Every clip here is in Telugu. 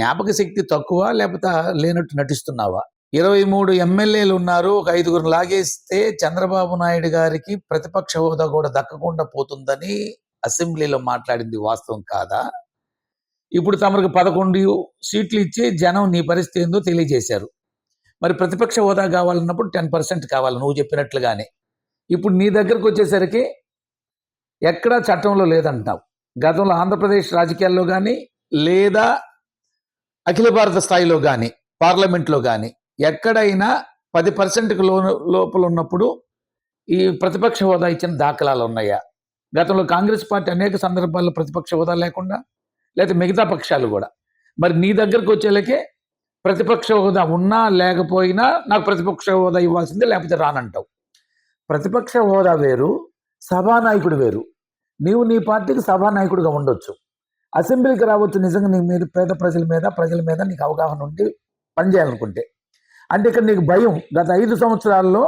జ్ఞాపక శక్తి తక్కువ లేకపోతే లేనట్టు నటిస్తున్నావా? ఇరవై మూడు ఎమ్మెల్యేలు ఉన్నారు ఒక ఐదుగురు లాగేస్తే చంద్రబాబు నాయుడు గారికి ప్రతిపక్ష హోదా కూడా దక్కకుండా పోతుందని అసెంబ్లీలో మాట్లాడింది వాస్తవం కాదా? ఇప్పుడు తమకు పదకొండు సీట్లు ఇచ్చి జనం నీ పరిస్థితి ఏందో తెలియజేశారు. మరి ప్రతిపక్ష హోదా కావాలన్నప్పుడు టెన్ పర్సెంట్ కావాలి నువ్వు చెప్పినట్లుగానే. ఇప్పుడు నీ దగ్గరకు వచ్చేసరికి ఎక్కడా చట్టంలో లేదంటున్నావు. గతంలో ఆంధ్రప్రదేశ్ రాజకీయాల్లో కానీ లేదా అఖిల భారత స్థాయిలో కానీ పార్లమెంట్లో కానీ ఎక్కడైనా పది పర్సెంట్కి లో లోపల ఉన్నప్పుడు ఈ ప్రతిపక్ష హోదా ఇచ్చిన దాఖలాలు ఉన్నాయా? గతంలో కాంగ్రెస్ పార్టీ అనేక సందర్భాల్లో ప్రతిపక్ష హోదా లేకుండా లేకపోతే మిగతా పక్షాలు కూడా. మరి నీ దగ్గరకు వచ్చేలకే ప్రతిపక్ష హోదా ఉన్నా లేకపోయినా నాకు ప్రతిపక్ష హోదా ఇవ్వాల్సిందే లేకపోతే రానంటావు. ప్రతిపక్ష హోదా వేరు సభానాయకుడు వేరు. నీవు నీ పార్టీకి సభానాయకుడిగా ఉండొచ్చు. అసెంబ్లీకి రావచ్చు నిజంగా నీ మీద పేద ప్రజల మీద ప్రజల మీద నీకు అవగాహన ఉండి పనిచేయాలనుకుంటే. అంటే ఇక్కడ నీకు భయం. గత ఐదు సంవత్సరాల్లో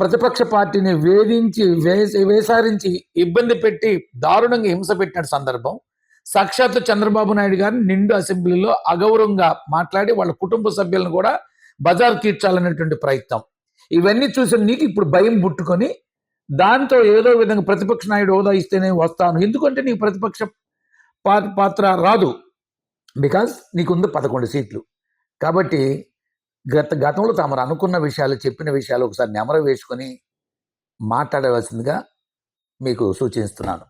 ప్రతిపక్ష పార్టీని వేధించి వేసి వేసారించి ఇబ్బంది పెట్టి దారుణంగా హింస పెట్టిన సందర్భం సాక్షాత్తు చంద్రబాబు నాయుడు గారిని నిండు అసెంబ్లీలో అగౌరవంగా మాట్లాడి వాళ్ళ కుటుంబ సభ్యులను కూడా బజారు తీర్చాలనేటువంటి ప్రయత్నం. ఇవన్నీ చూసి నీకు ఇప్పుడు భయం పుట్టుకొని దాంతో ఏదో విధంగా ప్రతిపక్ష నాయుడు హోదా ఇస్తేనే వస్తాను. ఎందుకంటే నీకు ప్రతిపక్ష పాత్ర రాదు. బికాస్ నీకుంది పదకొండు సీట్లు. కాబట్టి గత గతంలో తాము అనుకున్న విషయాలు చెప్పిన విషయాలు ఒకసారి నెమర వేసుకొని మాట్లాడవలసిందిగా మీకు సూచిస్తున్నాను.